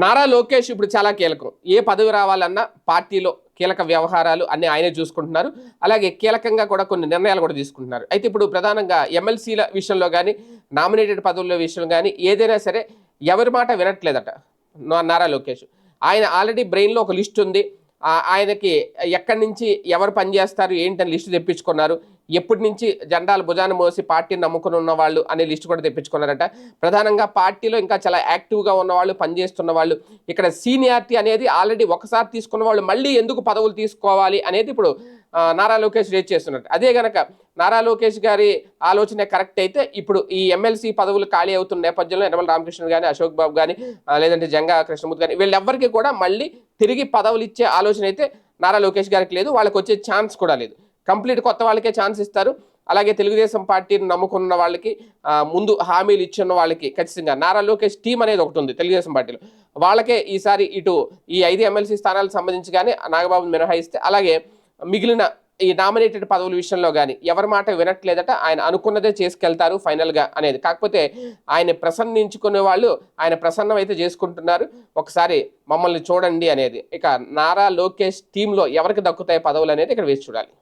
నారా లోకేష్ ఇప్పుడు చాలా కీలకం. ఏ పదవి రావాలన్నా పార్టీలో కీలక వ్యవహారాలు అన్ని ఆయనే చూసుకుంటున్నారు. అలాగే కీలకంగా కూడా కొన్ని నిర్ణయాలు కూడా తీసుకుంటున్నారు. అయితే ఇప్పుడు ప్రధానంగా ఎమ్మెల్సీల విషయంలో కానీ నామినేటెడ్ పదవుల విషయంలో కానీ ఏదైనా సరే ఎవరి మాట వినట్లేదట నారా లోకేష్. ఆయన ఆల్రెడీ బ్రెయిన్లో ఒక లిస్ట్ ఉంది. ఆయనకి ఎక్కడి నుంచి ఎవరు పనిచేస్తారు ఏంటని లిస్టు తెప్పించుకున్నారు. ఎప్పటి నుంచి జెండాలు భుజాన్ని మోసి పార్టీని నమ్ముకుని ఉన్న వాళ్ళు అనే లిస్టు కూడా తెప్పించుకున్నారట. ప్రధానంగా పార్టీలో ఇంకా చాలా యాక్టివ్గా ఉన్నవాళ్ళు పనిచేస్తున్న వాళ్ళు ఇక్కడ సీనియారిటీ అనేది ఆల్రెడీ ఒకసారి తీసుకున్న వాళ్ళు మళ్ళీ ఎందుకు పదవులు తీసుకోవాలి అనేది ఇప్పుడు నారా లోకేష్ రేట్ చేస్తున్నారు అదే గనక నారా లోకేష్ గారి ఆలోచన కరెక్ట్ అయితే ఇప్పుడు ఈ ఎమ్మెల్సీ పదవులు ఖాళీ అవుతున్న నేపథ్యంలో యనమల రామకృష్ణ కానీ అశోక్ బాబు కానీ లేదంటే జంగా కృష్ణమూర్తి కానీ వీళ్ళెవ్వరికి కూడా మళ్ళీ తిరిగి పదవులు ఇచ్చే ఆలోచన అయితే నారా లోకేష్ గారికి లేదు. వాళ్ళకి వచ్చే ఛాన్స్ కూడా లేదు. కంప్లీట్ కొత్త వాళ్ళకే ఛాన్స్ ఇస్తారు. అలాగే తెలుగుదేశం పార్టీని నమ్ముకున్న వాళ్ళకి ముందు హామీలు ఇచ్చిన వాళ్ళకి ఖచ్చితంగా నారా లోకేష్ టీం అనేది ఒకటి ఉంది తెలుగుదేశం పార్టీలో. వాళ్ళకే ఈసారి ఇటు ఈ ఐదు ఎమ్మెల్సీ స్థానాలకు సంబంధించి కానీ నాగబాబు మినహాయిస్తే అలాగే మిగిలిన ఈ నామినేటెడ్ పదవుల విషయంలో కానీ ఎవరి మాట వినట్లేదట ఆయన అనుకున్నదే చేసుకెళ్తారు ఫైనల్గా అనేది. కాకపోతే ఆయన ప్రసన్నించుకునే వాళ్ళు ఆయన ప్రసన్నం అయితే చేసుకుంటున్నారు. ఒకసారి మమ్మల్ని చూడండి అనేది. ఇక నారా లోకేష్ టీంలో ఎవరికి దక్కుతాయి పదవులు అనేది ఇక్కడ వేసి చూడాలి.